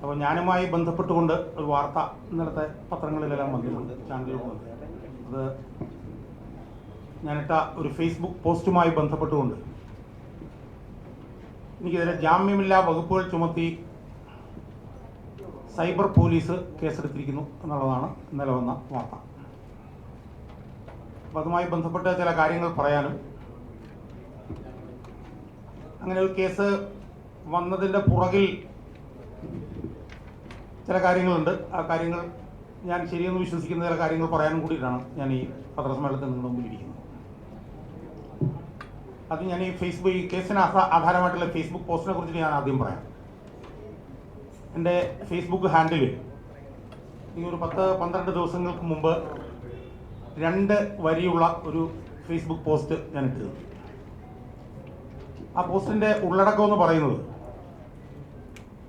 അപ്പോൾ ഞാനുമായി ബന്ധപ്പെട്ടുകൊണ്ട് ഒരു വാർത്ത ഇന്നലത്തെ പത്രങ്ങളിലെല്ലാം വന്നിട്ടുണ്ട് ചാനലുകളുണ്ട് അത് ഞാനിട്ട ഒരു ഫേസ്ബുക്ക് പോസ്റ്റുമായി ബന്ധപ്പെട്ടുകൊണ്ട് എനിക്കെതിരെ ജാമ്യമില്ലാ വകുപ്പുകൾ ചുമത്തി സൈബർ പോലീസ് കേസെടുത്തിരിക്കുന്നു എന്നുള്ളതാണ് ഇന്നലെ വന്ന വാർത്ത. അപ്പോൾ അതുമായി ബന്ധപ്പെട്ട ചില കാര്യങ്ങൾ പറയാനും അങ്ങനെ ഒരു കേസ് വന്നതിന്റെ പുറകിൽ ചില കാര്യങ്ങളുണ്ട്. ആ കാര്യങ്ങൾ ഞാൻ ശരിയെന്ന് വിശ്വസിക്കുന്ന ചില കാര്യങ്ങൾ പറയാനും കൂടിയിട്ടാണ് ഞാൻ ഈ പത്രസമ്മേളനത്തിൽ നിങ്ങളുടെ മുമ്പിൽ ഇരിക്കുന്നത്. അത് ഞാൻ ഈ ഫേസ്ബുക്ക് ഈ കേസിന് ആധാരമായിട്ടുള്ള ഫേസ്ബുക്ക് പോസ്റ്റിനെ കുറിച്ചിട്ട് ഞാൻ ആദ്യം പറയാം. എന്റെ ഫേസ്ബുക്ക് ഹാൻഡിൽ ഈ ഒരു പത്ത് പന്ത്രണ്ട് ദിവസങ്ങൾക്ക് മുമ്പ് രണ്ട് വരിയുള്ള ഒരു ഫേസ്ബുക്ക് പോസ്റ്റ് ഞാൻ ഇട്ടിരുന്നു. ആ പോസ്റ്റിന്റെ ഉള്ളടക്കം എന്ന് പറയുന്നത്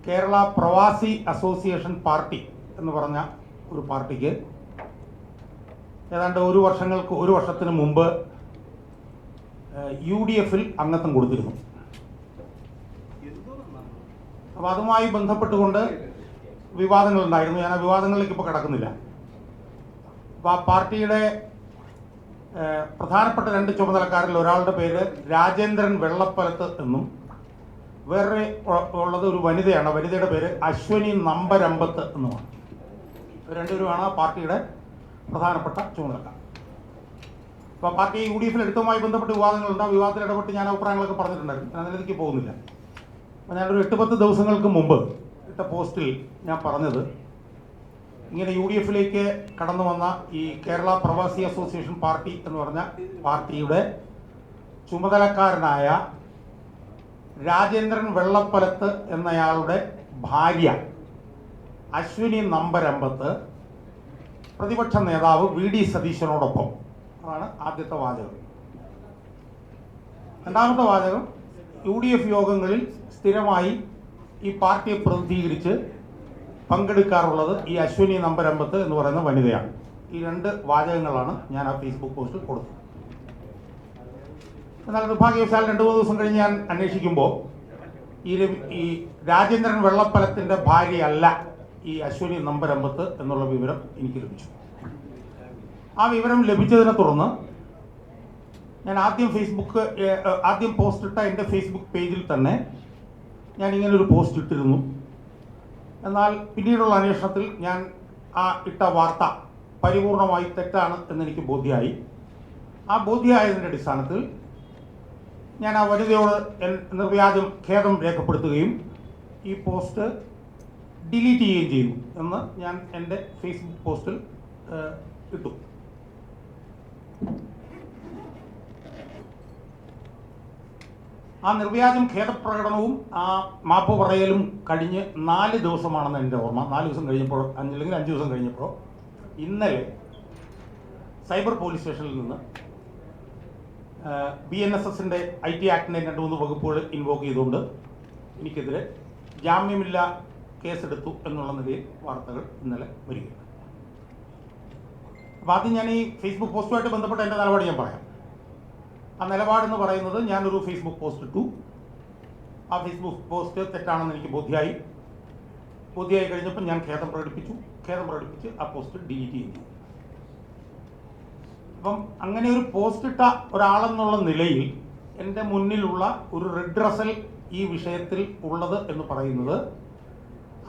കേരള പ്രവാസി അസോസിയേഷൻ പാർട്ടി എന്ന് പറഞ്ഞ ഒരു പാർട്ടിക്ക് ഏതാണ്ട് ഒരു വർഷങ്ങൾക്ക് ഒരു വർഷത്തിന് മുമ്പ് യു ഡി എഫിൽ അംഗത്വം കൊടുത്തിരുന്നു. അപ്പോൾ അതുമായി ബന്ധപ്പെട്ടുകൊണ്ട് വിവാദങ്ങൾ ഉണ്ടായിരുന്നു ഞാൻ ആ വിവാദങ്ങളിലേക്ക് ഇപ്പോൾ കിടക്കുന്നില്ല. അപ്പോൾ ആ പാർട്ടിയുടെ പ്രധാനപ്പെട്ട രണ്ട് ചുമതലക്കാരിൽ ഒരാളുടെ പേര് രാജേന്ദ്രൻ വെള്ളപ്പലത്ത് എന്നും വേറെ ഉള്ളത് ഒരു വനിതയാണ്. വനിതയുടെ പേര് അശ്വനി നമ്പരമ്പത്ത് എന്നുമാണ് പറഞ്ഞു രണ്ടുപേരുമാണ് ആ പാർട്ടിയുടെ പ്രധാനപ്പെട്ട ചുമതല അപ്പോൾ പാർട്ടി യു ഡി എഫിൽ എടുത്തുമായി ബന്ധപ്പെട്ട് വിവാദങ്ങളുണ്ട് ആ വിവാദത്തിൽ ഇടപെട്ട് ഞാൻ അഭിപ്രായങ്ങളൊക്കെ പറഞ്ഞിട്ടുണ്ടായിരുന്നു. ഞാൻ അതിലേക്ക് പോകുന്നില്ല. അപ്പോൾ ഞാനൊരു എട്ട് പത്ത് ദിവസങ്ങൾക്ക് മുമ്പ് ഇട്ട പോസ്റ്റിൽ ഞാൻ പറഞ്ഞത് ഇങ്ങനെ യു ഡി എഫിലേക്ക് കടന്നു വന്ന ഈ കേരള പ്രവാസി അസോസിയേഷൻ പാർട്ടി എന്ന് പറഞ്ഞ പാർട്ടിയുടെ ചുമതലക്കാരനായ രാജേന്ദ്രൻ വെള്ളപ്പലത്ത് എന്നയാളുടെ ഭാര്യ അശ്വിനി നമ്പരമ്പത്ത് പ്രതിപക്ഷ നേതാവ് വി ഡി സതീശനോടൊപ്പം. അതാണ് ആദ്യത്തെ വാചകം. രണ്ടാമത്തെ വാചകം യു ഡി എഫ് യോഗങ്ങളിൽ സ്ഥിരമായി ഈ പാർട്ടിയെ പ്രതിനിധീകരിച്ച് പങ്കെടുക്കാറുള്ളത് ഈ അശ്വിനി നമ്പരമ്പത്ത് എന്ന് പറയുന്ന വനിതയാണ്. ഈ രണ്ട് വാചകങ്ങളാണ് ഞാൻ ആ ഫേസ്ബുക്ക് പോസ്റ്റിൽ കൊടുത്തത്. എന്നാൽ നിർഭാഗ്യവശാൽ രണ്ട് മൂന്ന് ദിവസം കഴിഞ്ഞ് ഞാൻ അന്വേഷിക്കുമ്പോൾ ഈ ഈ രാജേന്ദ്രൻ വെള്ളപ്പലത്തിന്റെ ഭാര്യയല്ല ഈ അശ്വിനി നമ്പരമ്പത്ത് എന്നുള്ള വിവരം എനിക്ക് ലഭിച്ചു. ആ വിവരം ലഭിച്ചതിനെ തുടർന്ന് ഞാൻ ആദ്യം ഫേസ്ബുക്ക് ആദ്യം പോസ്റ്റ് ഇട്ട എന്റെ ഫേസ്ബുക്ക് പേജിൽ തന്നെ ഞാൻ ഇങ്ങനെ ഒരു പോസ്റ്റ് ഇട്ടിരുന്നു. എന്നാൽ പിന്നീടുള്ള അന്വേഷണത്തിൽ ഞാൻ ആ ഇട്ട വാർത്ത പരിപൂർണമായി തെറ്റാണ് എന്നെനിക്ക് ബോധ്യമായി ആ ബോധ്യമായതിന്റെ അടിസ്ഥാനത്തിൽ ഞാൻ ആ വനിതയോട് നിർവ്യാജം ഖേദം രേഖപ്പെടുത്തുകയും ഈ പോസ്റ്റ് ഡിലീറ്റ് ചെയ്യുകയും ചെയ്യുന്നു എന്ന് ഞാൻ എന്റെ ഫേസ്ബുക്ക് പോസ്റ്റിൽ ഇട്ടു. ആ നിർവ്യാജം ഖേദപ്രകടനവും ആ മാപ്പ് പറയലും കഴിഞ്ഞ് നാല് ദിവസമാണെന്ന് എന്റെ ഓർമ്മ. നാല് ദിവസം കഴിഞ്ഞപ്പോൾ അല്ലെങ്കിൽ അഞ്ച് ദിവസം കഴിഞ്ഞപ്പോൾ ഇന്നലെ സൈബർ പോലീസ് സ്റ്റേഷനിൽ നിന്ന് ബി എൻ എസ് എസിന്റെ ഐ ടി ആക്ടിന്റെ രണ്ട് മൂന്ന് വകുപ്പുകൾ ഇൻവോക്ക് ചെയ്തുകൊണ്ട് എനിക്കെതിരെ ജാമ്യമില്ല കേസെടുത്തു എന്നുള്ള നിലയിൽ വാർത്തകൾ ഇന്നലെ വരികയാണ്. അപ്പോൾ ആദ്യം ഞാൻ ഈ ഫേസ്ബുക്ക് പോസ്റ്റുമായിട്ട് ബന്ധപ്പെട്ട എന്റെ നിലപാട് ഞാൻ പറയാം. ആ നിലപാടെന്ന് പറയുന്നത് ഞാനൊരു ഫേസ്ബുക്ക് പോസ്റ്റ് ഇട്ടു. ആ ഫേസ്ബുക്ക് പോസ്റ്റ് തെറ്റാണെന്ന് എനിക്ക് ബോധ്യമായി ബോധ്യമായി കഴിഞ്ഞപ്പോൾ ഞാൻ ഖേദം പ്രകടിപ്പിച്ചു. ഖേദം പ്രകടിപ്പിച്ച് ആ പോസ്റ്റ് ഡിലീറ്റ് ചെയ്തു. അപ്പം അങ്ങനെ ഒരു പോസ്റ്റ് ഇട്ട ഒരാളെന്നുള്ള നിലയിൽ എന്റെ മുന്നിലുള്ള ഒരു റിഡ്രസൽ ഈ വിഷയത്തിൽ ഉള്ളത് എന്ന് പറയുന്നത്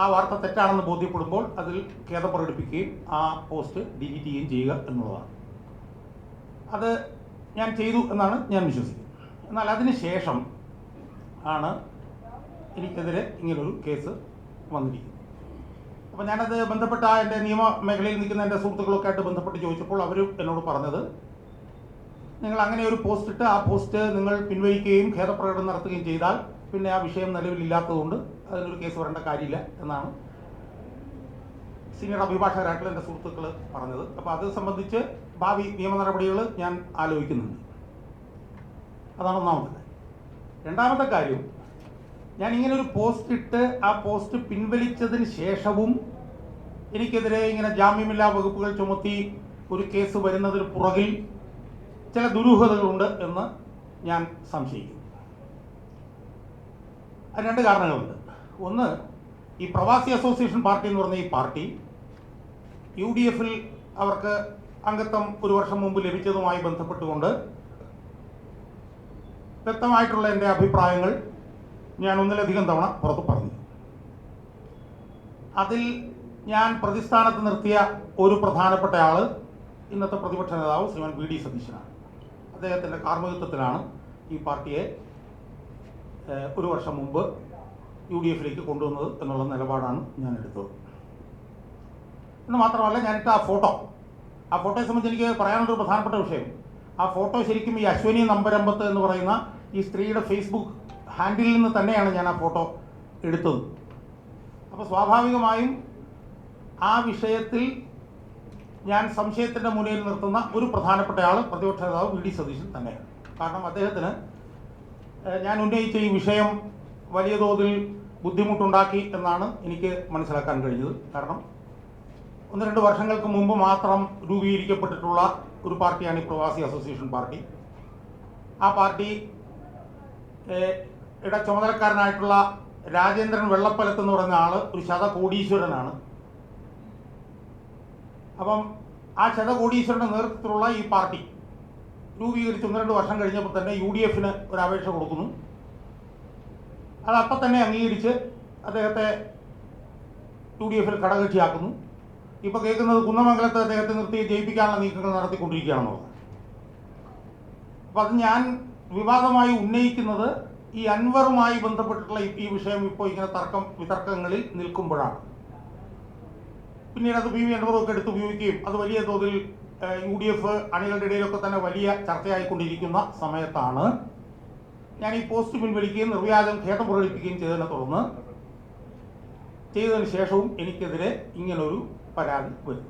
ആ വാർത്ത തെറ്റാണെന്ന് ബോധ്യപ്പെടുമ്പോൾ അതിൽ ഖേദം പ്രകടിപ്പിക്കുകയും ആ പോസ്റ്റ് ഡിലീറ്റ് ചെയ്യുകയും ചെയ്യുക എന്നുള്ളതാണ്. അത് ഞാൻ ചെയ്തു എന്നാണ് ഞാൻ വിശ്വസിക്കുന്നത്. എന്നാൽ അതിന് ശേഷം ആണ് എനിക്കെതിരെ ഇങ്ങനൊരു കേസ് വന്നിരിക്കുന്നത്. അപ്പോൾ ഞാനത് ബന്ധപ്പെട്ട എന്റെ നിയമ മേഖലയിൽ നിൽക്കുന്ന എന്റെ സുഹൃത്തുക്കളൊക്കെ ആയിട്ട് ബന്ധപ്പെട്ട് ചോദിച്ചപ്പോൾ അവർ എന്നോട് പറഞ്ഞത് നിങ്ങൾ അങ്ങനെ ഒരു പോസ്റ്റ് ഇട്ട് ആ പോസ്റ്റ് നിങ്ങൾ പിൻവലിക്കുകയും ഖേദപ്രകടനം നടത്തുകയും ചെയ്താൽ പിന്നെ ആ വിഷയം നിലവിലില്ലാത്തതുകൊണ്ട് അതിനൊരു കേസ് വരേണ്ട കാര്യമില്ല എന്നാണ് സീനിയർ അഭിഭാഷകരായിട്ടുള്ള എന്റെ സുഹൃത്തുക്കൾ പറഞ്ഞത്. അപ്പോൾ അത് സംബന്ധിച്ച് ഭാവി നിയമ നടപടികൾ ഞാൻ ആലോചിക്കുന്നുണ്ട്. അതാണ് ഒന്നാമത്തെ രണ്ടാമത്തെ കാര്യം ഞാൻ ഇങ്ങനെ ഒരു പോസ്റ്റ് ഇട്ട് ആ പോസ്റ്റ് പിൻവലിച്ചതിന് ശേഷവും എനിക്കെതിരെ ഇങ്ങനെ ജാമ്യമില്ലാ വകുപ്പുകൾ ചുമത്തി ഒരു കേസ് വരുന്നതിന് പുറകിൽ ചില ദുരൂഹതകളുണ്ട് എന്ന് ഞാൻ സംശയിക്കുന്നു. അത് രണ്ട് കാരണങ്ങളുണ്ട്. ഒന്ന് ഈ പ്രവാസി അസോസിയേഷൻ പാർട്ടി എന്ന് പറഞ്ഞ ഈ പാർട്ടി യു ഡി എഫിൽ അവർക്ക് അംഗത്വം ഒരു വർഷം മുമ്പ് ലഭിച്ചതുമായി ബന്ധപ്പെട്ടുകൊണ്ട് വ്യക്തമായിട്ടുള്ള എന്റെ അഭിപ്രായങ്ങൾ ഞാൻ ഒന്നിലധികം തവണ പുറത്ത് പറഞ്ഞു. അതിൽ ഞാൻ പ്രതിസ്ഥാനത്ത് നിർത്തിയ ഒരു പ്രധാനപ്പെട്ട ആൾ ഇന്നത്തെ പ്രതിപക്ഷ നേതാവ് ശ്രീമാൻ വി ഡി സതീശനാണ്. അദ്ദേഹത്തിന്റെ കാർമ്മികത്വത്തിലാണ് ഈ പാർട്ടിയെ ഒരു വർഷം മുമ്പ് യു ഡി എഫിലേക്ക് കൊണ്ടുവന്നത് എന്നുള്ള നിലപാടാണ് ഞാൻ എടുത്തത്. എന്ന് മാത്രമല്ല ഞാനിട്ട ആ ഫോട്ടോ ആ ഫോട്ടോയെ സംബന്ധിച്ച് എനിക്ക് പറയാനുള്ളൊരു പ്രധാനപ്പെട്ട വിഷയം. ആ ഫോട്ടോ ശരിക്കും ഈ അശ്വനി നമ്പരമ്പത്ത് എന്ന് പറയുന്ന ഈ സ്ത്രീയുടെ ഫേസ്ബുക്ക് ഹാൻഡിലിൽ നിന്ന് തന്നെയാണ് ഞാൻ ആ ഫോട്ടോ എടുത്തത്. അപ്പോൾ സ്വാഭാവികമായും ആ വിഷയത്തിൽ ഞാൻ സംശയത്തിന്റെ മുന്നിൽ നിർത്തുന്ന ഒരു പ്രധാനപ്പെട്ട ആൾ പ്രതിപക്ഷ നേതാവ് വി ഡി സതീശൻ തന്നെയാണ്. കാരണം അദ്ദേഹത്തിന് ഞാൻ ഉന്നയിച്ച ഈ വിഷയം വലിയ തോതിൽ ബുദ്ധിമുട്ടുണ്ടാക്കി എന്നാണ് എനിക്ക് മനസ്സിലാക്കാൻ കഴിഞ്ഞത്. കാരണം ഒന്ന് രണ്ട് വർഷങ്ങൾക്ക് മുമ്പ് മാത്രം രൂപീകരിക്കപ്പെട്ടിട്ടുള്ള ഒരു പാർട്ടിയാണ് ഈ പ്രവാസി അസോസിയേഷൻ പാർട്ടി. ആ പാർട്ടി യുടെ ചുമതലക്കാരനായിട്ടുള്ള രാജേന്ദ്രൻ വെള്ളപ്പലത്ത് എന്ന് പറയുന്ന ആൾ ഒരു ശതകോടീശ്വരനാണ്. അപ്പം ആ ശതകോടീശ്വരന്റെ നേതൃത്വത്തിലുള്ള ഈ പാർട്ടി രൂപീകരിച്ച് ഒന്ന് രണ്ട് വർഷം കഴിഞ്ഞപ്പോൾ തന്നെ യു ഡി എഫിന് ഒരു അപേക്ഷ കൊടുക്കുന്നു. അത് അപ്പം തന്നെ അംഗീകരിച്ച് അദ്ദേഹത്തെ യു ഡി എഫിൽ ഘടകകക്ഷിയാക്കുന്നു. ഇപ്പോൾ കേൾക്കുന്നത് കുന്നമംഗലത്ത് അദ്ദേഹത്തെ നിർത്തി ജയിപ്പിക്കാനുള്ള നീക്കങ്ങൾ നടത്തിക്കൊണ്ടിരിക്കുകയാണെന്നുള്ളത് അപ്പം അത് ഞാൻ വിവാദമായി ഉന്നയിക്കുന്നത് ഈ അൻവറുമായി ബന്ധപ്പെട്ടിട്ടുള്ള ഈ- വിഷയം ഇപ്പോൾ ഇങ്ങനെ തർക്കം വിതർക്കങ്ങളിൽ നിൽക്കുമ്പോഴാണ്. പിന്നീട് അത് പി വി അൻവറൊക്കെ എടുത്ത് ഉപയോഗിക്കുകയും അത് വലിയ തോതിൽ യു ഡി എഫ് അണികളുടെ ഇടയിലൊക്കെ തന്നെ വലിയ ചർച്ചയായിക്കൊണ്ടിരിക്കുന്ന സമയത്താണ് ഞാൻ ഈ പോസ്റ്റ് പിൻവലിക്കുകയും നിർവ്യാജം ഖേദം പ്രകടിപ്പിക്കുകയും ചെയ്തതിനെ തുടർന്ന് ചെയ്തതിന് ശേഷവും എനിക്കെതിരെ ഇങ്ങനൊരു പരാതി വരും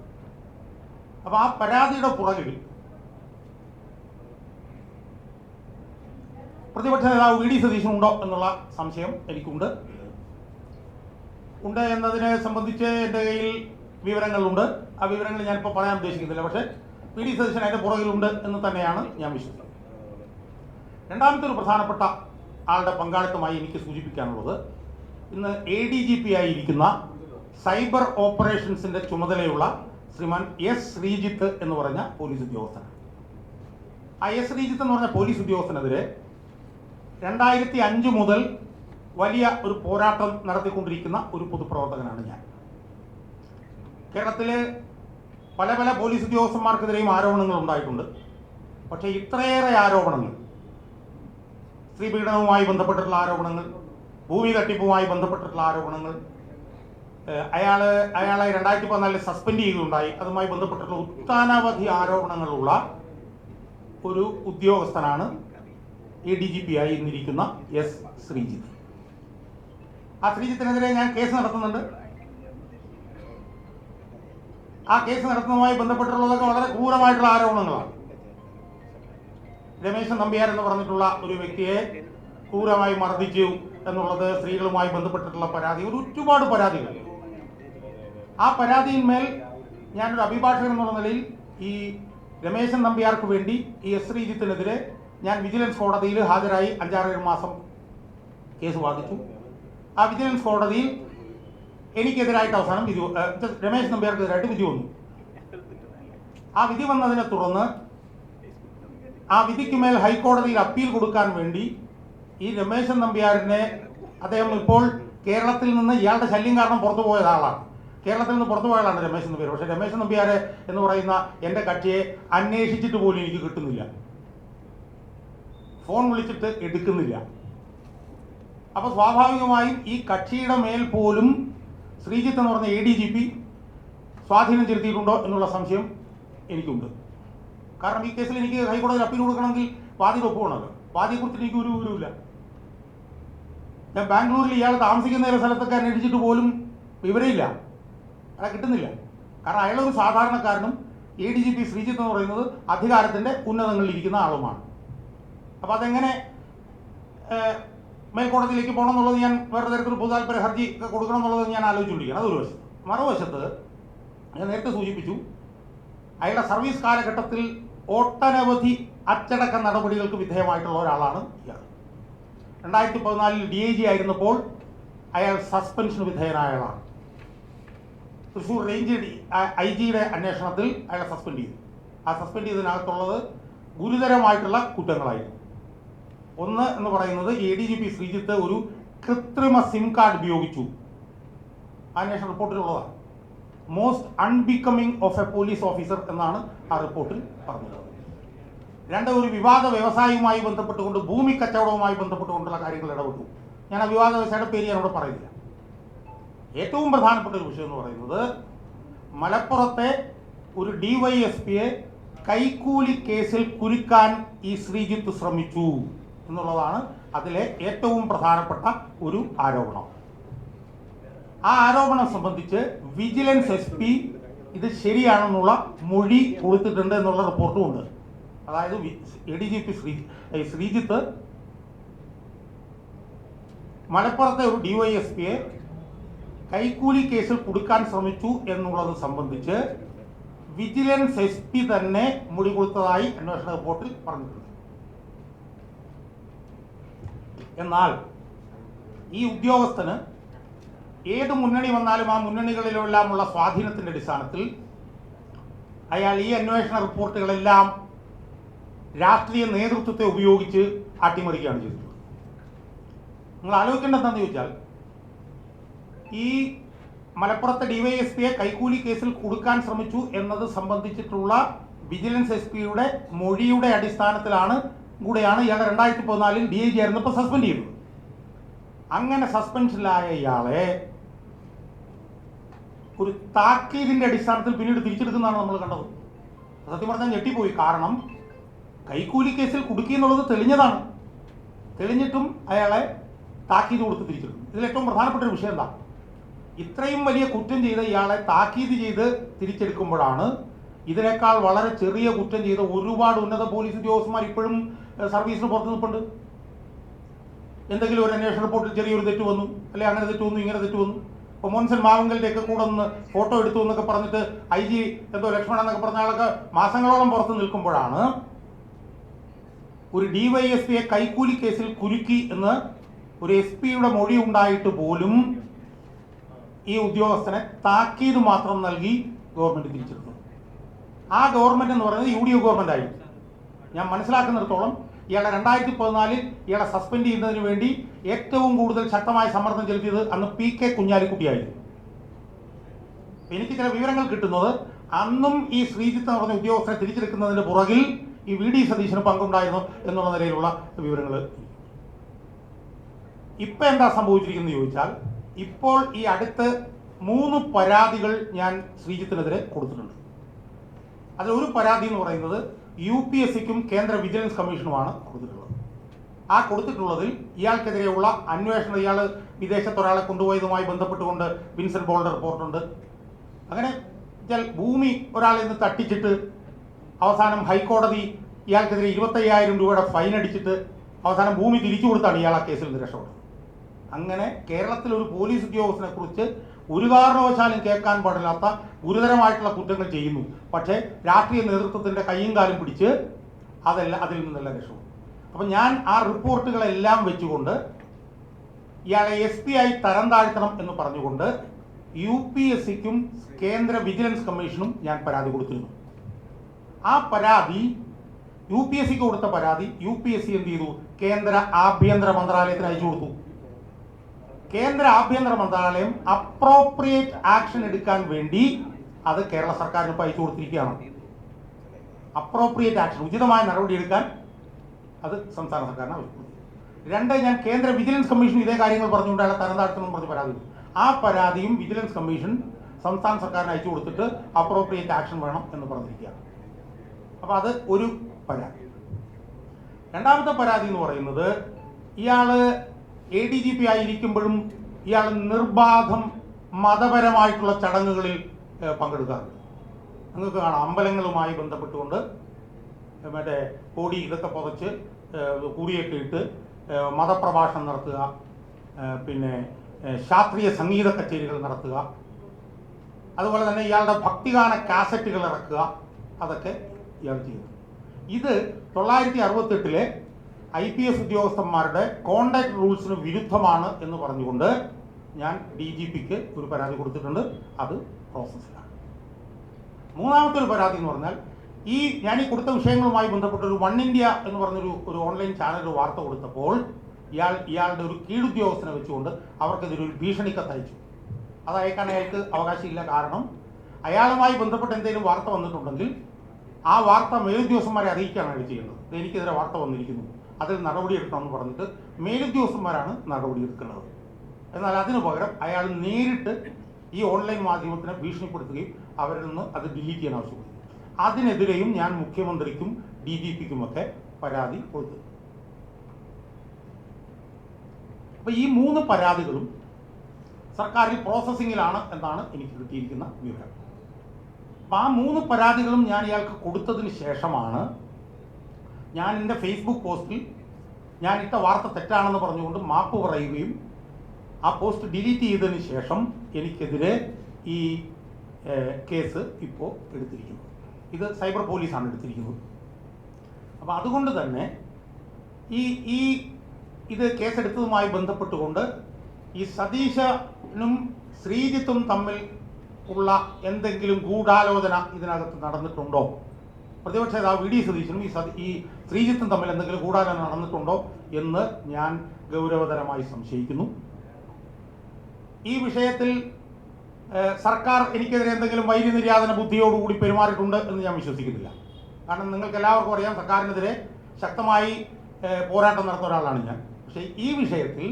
അപ്പോൾ ആ പരാതിയുടെ പുറകിൽ പ്രതിപക്ഷ നേതാവ് വി ഡി സതീശൻ ഉണ്ടോ എന്നുള്ള സംശയം എനിക്കുണ്ട്. ഉണ്ട് എന്നതിനെ സംബന്ധിച്ച് എന്റെ കയ്യിൽ വിവരങ്ങളുണ്ട്. ആ വിവരങ്ങൾ ഞാനിപ്പോൾ പറയാൻ ഉദ്ദേശിക്കുന്നില്ല. പക്ഷേ വി ഡി സതീശൻ അതിന്റെ പുറകിലുണ്ട് എന്ന് തന്നെയാണ് ഞാൻ വിശ്വസിക്കുന്നത്. രണ്ടാമത്തെ ഒരു പ്രധാനപ്പെട്ട ആളുടെ പങ്കാളിത്തമായി എനിക്ക് സൂചിപ്പിക്കാനുള്ളത് ഇന്ന് എ ഡി ജി പി ആയിരിക്കുന്ന സൈബർ ഓപ്പറേഷൻസിന്റെ ചുമതലയുള്ള ശ്രീമാൻ എസ് ശ്രീജിത്ത് എന്ന് പറഞ്ഞ പോലീസ് ഉദ്യോഗസ്ഥനാണ്. ആ എസ് ശ്രീജിത്ത് എന്ന് പറഞ്ഞ പോലീസ് ഉദ്യോഗസ്ഥനെതിരെ രണ്ടായിരത്തി അഞ്ച് മുതൽ വലിയ ഒരു പോരാട്ടം നടത്തിക്കൊണ്ടിരിക്കുന്ന ഒരു പൊതുപ്രവർത്തകനാണ് ഞാൻ. കേരളത്തിലെ പല പല പോലീസ് ഉദ്യോഗസ്ഥന്മാർക്കെതിരെയും ആരോപണങ്ങൾ ഉണ്ടായിട്ടുണ്ട്. പക്ഷേ ഇത്രയേറെ ആരോപണങ്ങൾ സ്ത്രീ പീഡനവുമായി ബന്ധപ്പെട്ടിട്ടുള്ള ആരോപണങ്ങൾ ഭൂമി തട്ടിപ്പുമായി ബന്ധപ്പെട്ടിട്ടുള്ള ആരോപണങ്ങൾ അയാൾ അയാൾ രണ്ടായിരത്തി പതിനാലിൽ സസ്പെൻഡ് ചെയ്തുണ്ടായി. അതുമായി ബന്ധപ്പെട്ടിട്ടുള്ള ഒട്ടനവധി ആരോപണങ്ങളുള്ള ഒരു ഉദ്യോഗസ്ഥനാണ് എ ഡി ജി പി ആയി ഇന്നിരിക്കുന്ന എസ് ശ്രീജിത്ത്. ആ ശ്രീജിത്തിനെതിരെ ഞാൻ കേസ് നടത്തുന്നുണ്ട്. ആ കേസ് നടത്തുന്നതുമായി ബന്ധപ്പെട്ടുള്ളതൊക്കെ വളരെ ക്രൂരമായിട്ടുള്ള ആരോപണങ്ങളാണ്. രമേശൻ നമ്പ്യാർ എന്ന് പറഞ്ഞിട്ടുള്ള ഒരു വ്യക്തിയെ ക്രൂരമായി മർദ്ദിച്ചു എന്നുള്ളത് സ്ത്രീകളുമായി ബന്ധപ്പെട്ടിട്ടുള്ള പരാതി ഒരു ഒരുപാട് പരാതികൾ. ആ പരാതിയിന്മേൽ ഞാനൊരു അഭിഭാഷകൻ എന്നുള്ള നിലയിൽ ഈ രമേശൻ നമ്പ്യാർക്ക് വേണ്ടി ഈ എസ് ശ്രീജിത്തിനെതിരെ ഞാൻ വിജിലൻസ് കോടതിയിൽ ഹാജരായി അഞ്ചാറേഴ് മാസം കേസ് വാദിച്ചു. ആ വിജിലൻസ് കോടതിയിൽ എനിക്കെതിരായിട്ട് അവസാനം വിധി രമേശ് നമ്പ്യാർക്കെതിരായിട്ട് വിധി വന്നു. ആ വിധി വന്നതിനെ തുടർന്ന് ആ വിധിക്ക് മേൽ ഹൈക്കോടതിയിൽ അപ്പീൽ കൊടുക്കാൻ വേണ്ടി ഈ രമേശൻ നമ്പ്യാരിനെ അദ്ദേഹം ഇപ്പോൾ കേരളത്തിൽ നിന്ന് ഇയാളുടെ ശല്യം കാരണം പുറത്തു പോയ ആളാണ് കേരളത്തിൽ നിന്ന് പുറത്തു പോയ ആളാണ് രമേശൻ നമ്പ്യാർ പക്ഷേ രമേശൻ നമ്പ്യാരെ എന്ന് പറയുന്ന എന്റെ കക്ഷിയെ അന്വേഷിച്ചിട്ട് പോലും എനിക്ക് കിട്ടുന്നില്ല. ഫോൺ വിളിച്ചിട്ട് എടുക്കുന്നില്ല. അപ്പൊ സ്വാഭാവികമായും ഈ കക്ഷിയുടെ മേൽ പോലും ശ്രീജിത്ത് എന്ന് പറഞ്ഞ എ ഡി ജി പി സ്വാധീനം ചെലുത്തിയിട്ടുണ്ടോ എന്നുള്ള സംശയം എനിക്കുണ്ട്. കാരണം ഈ കേസിൽ എനിക്ക് ഹൈക്കോടതിയിൽ അപ്പീൽ കൊടുക്കണമെങ്കിൽ വാദിയുടെ വാദിയെ വാദിയെക്കുറിച്ച് എനിക്ക് ഒരു വിവരമില്ല ഞാൻ ബാംഗ്ലൂരിൽ ഇയാൾ താമസിക്കുന്ന ഒരു സ്ഥലത്തൊക്കെ അന്വേഷിച്ചിട്ട് പോലും വിവരമില്ല. അയാളെ കിട്ടുന്നില്ല. കാരണം അയാളൊരു സാധാരണക്കാരനും A D G P Sreejith എന്ന് പറയുന്നത് അധികാരത്തിന്റെ ഉന്നതങ്ങളിൽ ഇരിക്കുന്ന ആളുമാണ്. അപ്പോൾ അതെങ്ങനെ മേൽക്കോടത്തിലേക്ക് പോകണം എന്നുള്ളത് ഞാൻ വേറെ തരത്തിൽ പൊതുതാൽപര്യ ഹർജി കൊടുക്കണം എന്നുള്ളത് ഞാൻ ആലോചിച്ചുകൊണ്ടിരിക്കുകയാണ്. അതൊരു വശത്ത്. മറുവശത്ത് ഞാൻ നേരത്തെ സൂചിപ്പിച്ചു അയാളുടെ സർവീസ് കാലഘട്ടത്തിൽ ഒട്ടനവധി അച്ചടക്ക നടപടികൾക്ക് വിധേയമായിട്ടുള്ള ഒരാളാണ് ഇയാൾ. രണ്ടായിരത്തി പതിനാലിൽ ഡി ഐ ജി ആയിരുന്നപ്പോൾ അയാൾ സസ്പെൻഷന് വിധേയനായ ആളാണ്. തൃശ്ശൂർ റേഞ്ച് ഐ ജിയുടെ അന്വേഷണത്തിൽ അയാളെ സസ്പെൻഡ് ചെയ്തു. ആ സസ്പെൻഡ് ചെയ്തതിനകത്തുള്ളത് ഗുരുതരമായിട്ടുള്ള കുറ്റങ്ങളായിരുന്നു. ഒന്ന് എന്ന് പറയുന്നത് A D G P Sreejith ഒരു കൃത്രിമ സിം കാർഡ് ഉപയോഗിച്ചു. അന്വേഷണ റിപ്പോർട്ടിലുള്ളതാണ് most unbecoming of a police officer എന്നാണ് ആ റിപ്പോർട്ടിൽ പറഞ്ഞത്. രണ്ട് ഒരു വിവാദ വ്യവസായവുമായി ബന്ധപ്പെട്ടുകൊണ്ട് ഭൂമി കച്ചവടവുമായി ബന്ധപ്പെട്ടുകൊണ്ടുള്ള കാര്യങ്ങൾ ഇടപെട്ടു. ഞാൻ ആ വിവാദ വ്യവസായയുടെ പേര് ഞാനിവിടെ പറയുന്നില്ല. ഏറ്റവും പ്രധാനപ്പെട്ട ഒരു വിഷയം എന്ന് പറയുന്നത് മലപ്പുറത്തെ ഒരു ഡിവൈഎസ്പിയെ കൈക്കൂലി കേസിൽ കുരുക്കാൻ ഈ ശ്രീജിത്ത് ശ്രമിച്ചു. എന്നുള്ളതാണ് അതിലെ ഏറ്റവും പ്രധാനപ്പെട്ട ഒരു ആരോപണം. ആ ആരോപണം സംബന്ധിച്ച് വിജിലൻസ് എസ് പി ഇത് ശരിയാണെന്നുള്ള മൊഴി കൊടുത്തിട്ടുണ്ട് എന്നുള്ള റിപ്പോർട്ടും ഉണ്ട് അതായത് A D G P Sree Sreejith മലപ്പുറത്തെ ഒരു ഡിവൈഎസ്പിയെ കൈക്കൂലി കേസിൽ കൊടുക്കാൻ ശ്രമിച്ചു എന്നുള്ളത് സംബന്ധിച്ച് വിജിലൻസ് എസ് പി തന്നെ മൊഴി കൊടുത്തതായി അന്വേഷണ റിപ്പോർട്ടിൽ പറഞ്ഞിട്ടുണ്ട്. എന്നാൽ ഈ ഉദ്യോഗസ്ഥന് ഏത് മുന്നണി വന്നാലും ആ മുന്നണികളിലെല്ലാമുള്ള സ്വാധീനത്തിന്റെ അടിസ്ഥാനത്തിൽ അയാൾ ഈ അന്വേഷണ റിപ്പോർട്ടുകളെല്ലാം രാഷ്ട്രീയ നേതൃത്വത്തെ ഉപയോഗിച്ച് അട്ടിമറിക്കുകയാണ് ചെയ്തത്. നിങ്ങൾ ആലോചിക്കേണ്ടത് എന്താണെന്ന് ചോദിച്ചാൽ ഈ മലപ്പുറത്തെ ഡിവൈഎസ്പിയെ കൈക്കൂലി കേസിൽ കൊടുക്കാൻ ശ്രമിച്ചു എന്നത് സംബന്ധിച്ചിട്ടുള്ള വിജിലൻസ് എസ് പിയുടെ മൊഴിയുടെ അടിസ്ഥാനത്തിലാണ് കൂടെയാണ് ഇയാളെ രണ്ടായിരത്തി പതിനാലിൽ ഡി ഐ ജി ആയിരുന്നപ്പോൾ സസ്പെൻഡ് ചെയ്തത്. അങ്ങനെ സസ്പെൻഷനിലായ ഇയാളെ ഒരു താക്കീതിന്റെ അടിസ്ഥാനത്തിൽ പിന്നീട് തിരിച്ചെടുക്കുന്നതാണ് നമ്മൾ കണ്ടത്. സത്യം പറഞ്ഞാൽ ഞെട്ടിപ്പോയി. കാരണം കൈക്കൂലി കേസിൽ കുടുക്കി എന്നുള്ളത് തെളിഞ്ഞതാണ്. തെളിഞ്ഞിട്ടും അയാളെ താക്കീത് കൊടുത്ത് തിരിച്ചെടുക്കും. ഇതിൽ ഏറ്റവും പ്രധാനപ്പെട്ട ഒരു വിഷയം എന്താ? ഇത്രയും വലിയ കുറ്റം ചെയ്ത ഇയാളെ താക്കീത് ചെയ്ത് തിരിച്ചെടുക്കുമ്പോഴാണ് ഇതിനേക്കാൾ വളരെ ചെറിയ കുറ്റം ചെയ്ത ഒരുപാട് ഉന്നത പോലീസ് ഉദ്യോഗസ്ഥന്മാർ ഇപ്പോഴും സർവീസിന് പുറത്ത് നിൽപ്പുണ്ട്. എന്തെങ്കിലും ഒരു അന്വേഷണ റിപ്പോർട്ടിൽ ചെറിയൊരു തെറ്റ് വന്നു അല്ലെ അങ്ങനെ തെറ്റ് വന്നു ഇങ്ങനെ തെറ്റ് വന്നു. ഇപ്പോൾ മോൻസൻ മാവങ്കലിന്റെ ഒക്കെ കൂടെ ഒന്ന് ഫോട്ടോ എടുത്തു എന്നൊക്കെ പറഞ്ഞിട്ട് ഐ ജി എന്തോ ലക്ഷ്മണ എന്നൊക്കെ പറഞ്ഞ ആളൊക്കെ മാസങ്ങളോളം പുറത്ത് നിൽക്കുമ്പോഴാണ് ഒരു ഡിവൈഎസ്പിയെ കൈക്കൂലി കേസിൽ കുരുക്കി എന്ന് ഒരു എസ് പിയുടെ മൊഴി ഉണ്ടായിട്ട് പോലും ഈ ഉദ്യോഗസ്ഥനെ താക്കീത് മാത്രം നൽകി ഗവൺമെന്റ് തിരിച്ചെടുത്തു ആ ഗവൺമെന്റ് എന്ന് പറയുന്നത് യു ഡി എഫ് ഗവൺമെന്റ് ആയി ഞാൻ മനസ്സിലാക്കുന്നിടത്തോളം ഇയാളെ രണ്ടായിരത്തി പതിനാലിൽ ഇയാളെ സസ്പെൻഡ് ചെയ്യുന്നതിന് വേണ്ടി ഏറ്റവും കൂടുതൽ ശക്തമായ സമ്മർദ്ദം ചെലുത്തിയത് അന്ന് പി കെ കുഞ്ഞാലിക്കുട്ടിയായിരുന്നു. എനിക്ക് ചില വിവരങ്ങൾ കിട്ടുന്നത് അന്നും ഈ ശ്രീജിത്ത് എന്ന് പറഞ്ഞ ഉദ്യോഗസ്ഥനെ തിരിച്ചെടുക്കുന്നതിന്റെ പുറകിൽ ഈ വി ഡി സതീശന് പങ്കുണ്ടായിരുന്നു എന്നുള്ള നിലയിലുള്ള വിവരങ്ങൾ. ഇപ്പൊ എന്താ സംഭവിച്ചിരിക്കുന്നത് ചോദിച്ചാൽ ഇപ്പോൾ ഈ അടുത്ത് മൂന്ന് പരാതികൾ ഞാൻ ശ്രീജിത്തിനെതിരെ കൊടുത്തിട്ടുണ്ട്. അതിൽ ഒരു പരാതി എന്ന് പറയുന്നത് യു പി എസ് സിക്കും കേന്ദ്ര വിജിലൻസ് കമ്മീഷനുമാണ് കൊടുത്തിട്ടുള്ളത്. ആ കൊടുത്തിട്ടുള്ളതിൽ ഇയാൾക്കെതിരെയുള്ള അന്വേഷണം ഇയാൾ വിദേശത്തൊരാളെ കൊണ്ടുപോയതുമായി ബന്ധപ്പെട്ടുകൊണ്ട് വിൻസെന്റ് ബോൾഡ് റിപ്പോർട്ടുണ്ട്. അങ്ങനെ ഭൂമി ഒരാളിൽ നിന്ന് തട്ടിച്ചിട്ട് അവസാനം ഹൈക്കോടതി ഇയാൾക്കെതിരെ ഇരുപത്തയ്യായിരം രൂപയുടെ ഫൈൻ അടിച്ചിട്ട് അവസാനം ഭൂമി തിരിച്ചു കൊടുത്താണ് ഇയാൾ ആ കേസിൽ നിന്ന് രക്ഷപ്പെടുന്നത് അങ്ങനെ കേരളത്തിൽ ഒരു പോലീസ് ഉദ്യോഗസ്ഥനെ കുറിച്ച് ഒരു കാരണവശാലും കേൾക്കാൻ പാടില്ലാത്ത ഗുരുതരമായിട്ടുള്ള കുറ്റങ്ങൾ ചെയ്യുന്നു. പക്ഷേ രാഷ്ട്രീയ നേതൃത്വത്തിന്റെ കൈയും കാലും പിടിച്ച് അതല്ല അതിൽ നിന്നെല്ലാം രക്ഷപ്പെടും അപ്പം ഞാൻ ആ റിപ്പോർട്ടുകളെല്ലാം വെച്ചുകൊണ്ട് ഇയാളെ എസ് പി ആയി തരം താഴ്ത്തണം എന്ന് പറഞ്ഞുകൊണ്ട് യു പി എസ് സിക്കും കേന്ദ്ര വിജിലൻസ് കമ്മീഷനും ഞാൻ പരാതി കൊടുത്തിരുന്നു. ആ പരാതി യു പി എസ് സിക്ക് കൊടുത്ത പരാതി യു പി എസ് സി എന്ത് ചെയ്തു? കേന്ദ്ര ആഭ്യന്തര മന്ത്രാലയത്തിന് അയച്ചു കൊടുത്തു. കേന്ദ്ര ആഭ്യന്തര മന്ത്രാലയം അപ്രോപ്രിയേറ്റ് ആക്ഷൻ എടുക്കാൻ വേണ്ടി അത് കേരള സർക്കാരിന് ഇപ്പോൾ അയച്ചു കൊടുത്തിരിക്കുകയാണ്. അപ്രോപ്രിയേറ്റ് ആക്ഷൻ ഉചിതമായ നടപടി എടുക്കാൻ അത് സംസ്ഥാന സർക്കാരിന് രണ്ട് ഞാൻ കേന്ദ്ര വിജിലൻസ് കമ്മീഷൻ ഇതേ കാര്യങ്ങൾ പറഞ്ഞുകൊണ്ട് അയാളെ തരം പരാതി ആ പരാതിയും വിജിലൻസ് കമ്മീഷൻ സംസ്ഥാന സർക്കാരിന് അയച്ചു കൊടുത്തിട്ട് അപ്രോപ്രിയേറ്റ് ആക്ഷൻ വേണം എന്ന് പറഞ്ഞിരിക്കുകയാണ്. അപ്പോൾ അത് ഒരു പരാതി. രണ്ടാമത്തെ പരാതി എന്ന് പറയുന്നത് ഇയാൾ എ ഡി ജി പി ആയിരിക്കുമ്പോഴും ഇയാൾ നിർബാധം മതപരമായിട്ടുള്ള ചടങ്ങുകളിൽ പങ്കെടുക്കാറുണ്ട്. നിങ്ങൾക്ക് കാണാം അമ്പലങ്ങളുമായി ബന്ധപ്പെട്ടുകൊണ്ട് മറ്റേ കോടി ഇതൊക്കെ പുതച്ച് കൂടിയൊക്കെ ഇട്ട് മതപ്രഭാഷണം നടത്തുക പിന്നെ ശാസ്ത്രീയ സംഗീത കച്ചേരികൾ നടത്തുക. അതുപോലെ തന്നെ ഇയാളുടെ ഭക്തിഗാന കാസറ്റുകൾ ഇറക്കുക. അതൊക്കെ ഇയാൾ ചെയ്തു ഇത് തൊള്ളായിരത്തി അറുപത്തെട്ടിലെ ഐ പി എസ് ഉദ്യോഗസ്ഥന്മാരുടെ കോണ്ടാക്ട് റൂൾസിന് വിരുദ്ധമാണ് എന്ന് പറഞ്ഞുകൊണ്ട് ഞാൻ ഡി ജി പിക്ക് ഒരു പരാതി കൊടുത്തിട്ടുണ്ട്. അത് പ്രോസസ്സിലാണ് മൂന്നാമത്തെ ഒരു പരാതി എന്ന് പറഞ്ഞാൽ ഈ ഞാൻ ഈ കൊടുത്ത വിഷയങ്ങളുമായി ബന്ധപ്പെട്ട ഒരു വൺ ഇന്ത്യ എന്ന് പറഞ്ഞൊരു ഒരു ഓൺലൈൻ ചാനൽ വാർത്ത കൊടുത്തപ്പോൾ ഇയാൾ ഇയാളുടെ ഒരു കീഴുദ്യോഗസ്ഥനെ വെച്ചുകൊണ്ട് അവർക്കെതിരെ ഒരു ഭീഷണി കത്തയച്ചു അത് അയക്കാൻ അയാൾക്ക് അവകാശമില്ല കാരണം അയാളുമായി ബന്ധപ്പെട്ട് എന്തെങ്കിലും വാർത്ത വന്നിട്ടുണ്ടെങ്കിൽ ആ വാർത്ത മേലുദ്യോഗസ്ഥന്മാരെ അറിയിക്കുകയാണ് അയാൾ ചെയ്യുന്നത് "ദേ എനിക്കെതിരെ വാർത്ത വന്നിരിക്കുന്നു. അതിൽ നടപടിയെടുക്കണം എന്ന് പറഞ്ഞിട്ട് മേലുദ്യോഗസ്ഥന്മാരാണ് നടപടി എടുക്കുന്നത് എന്നാൽ അതിനു പകരം അയാൾ നേരിട്ട് ഈ ഓൺലൈൻ മാധ്യമത്തിനെ ഭീഷണിപ്പെടുത്തുകയും അവരിൽ നിന്ന് അത് ഡിലീറ്റ് ചെയ്യാൻ ആവശ്യപ്പെടും അതിനെതിരെയും ഞാൻ മുഖ്യമന്ത്രിക്കും ഡി ജി പിക്കുമൊക്കെ പരാതി കൊടുത്തു. അപ്പോൾ ഈ മൂന്ന് പരാതികളും സർക്കാരിൽ പ്രോസസ്സിങ്ങിലാണ് എന്നാണ് എനിക്ക് കിട്ടിയിരിക്കുന്ന വിവരം. അപ്പം ആ മൂന്ന് പരാതികളും ഞാൻ ഇയാൾക്ക് കൊടുത്തതിന് ശേഷമാണ് ഞാൻ എന്റെ ഫേസ്ബുക്ക് പോസ്റ്റിൽ ഞാൻ ഇട്ട വാർത്ത തെറ്റാണെന്ന് പറഞ്ഞുകൊണ്ട് മാപ്പ് പറയുകയും ആ പോസ്റ്റ് ഡിലീറ്റ് ചെയ്തതിന് ശേഷം എനിക്കെതിരെ ഈ കേസ് ഇപ്പോൾ എടുത്തിരിക്കുന്നു. ഇത് സൈബർ പോലീസാണ് എടുത്തിരിക്കുന്നത്. അപ്പോൾ അതുകൊണ്ട് തന്നെ ഈ ഈ ഇത് കേസെടുത്തതുമായി ബന്ധപ്പെട്ടുകൊണ്ട് ഈ സതീശനും ശ്രീജിത്തും തമ്മിൽ ഉള്ള എന്തെങ്കിലും ഗൂഢാലോചന ഇതിനകത്ത് നടന്നിട്ടുണ്ടോ? പ്രതിപക്ഷ നേതാവ് വി ഡി സതീശനും ഈ ഈ ശ്രീജിത്തും തമ്മിൽ എന്തെങ്കിലും കൂടാനോ നടന്നിട്ടുണ്ടോ എന്ന് ഞാൻ ഗൗരവതരമായി സംശയിക്കുന്നു. ഈ വിഷയത്തിൽ സർക്കാർ എനിക്കെതിരെ എന്തെങ്കിലും വൈര്യനിര്യാതന ബുദ്ധിയോടുകൂടി പെരുമാറിയിട്ടുണ്ട് എന്ന് ഞാൻ വിശ്വസിക്കുന്നില്ല. കാരണം നിങ്ങൾക്ക് എല്ലാവർക്കും അറിയാം സർക്കാരിനെതിരെ ശക്തമായി പോരാട്ടം നടത്തുന്ന ഒരാളാണ് ഞാൻ. പക്ഷേ ഈ വിഷയത്തിൽ